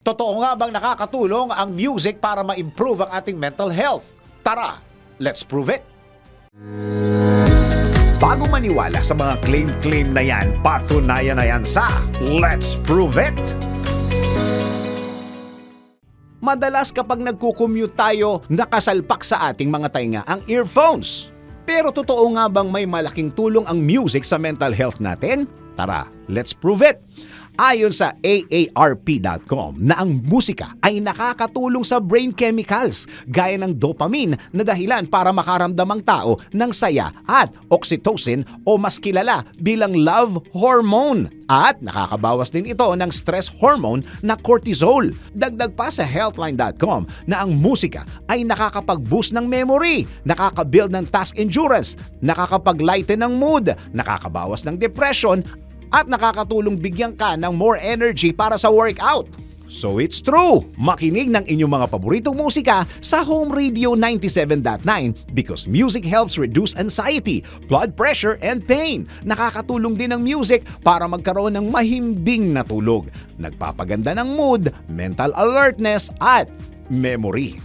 Totoo nga bang nakakatulong ang music para ma-improve ang ating mental health? Tara, let's prove it! Bago maniwala sa mga claim-claim na yan, patunayan na yan sa Let's Prove It! Madalas kapag nagkukommute tayo, nakasalpak sa ating mga tainga ang earphones. Pero totoo nga bang may malaking tulong ang music sa mental health natin? Tara, let's prove it! Ayon sa AARP.com na ang musika ay nakakatulong sa brain chemicals gaya ng dopamine na dahilan para makaramdam ang tao ng saya at oxytocin o mas kilala bilang love hormone. At nakakabawas din ito ng stress hormone na cortisol. Dagdag pa sa healthline.com na ang musika ay nakakapag-boost ng memory, nakakabuild ng task endurance, nakakapag-lighten ng mood, nakakabawas ng depression, at nakakatulong bigyan ka ng more energy para sa workout. So it's true! Makinig ng inyong mga paboritong musika sa Home Radio 97.9 because music helps reduce anxiety, blood pressure, and pain. Nakakatulong din ang music para magkaroon ng mahimbing na tulog. Nagpapaganda ng mood, mental alertness, at memory.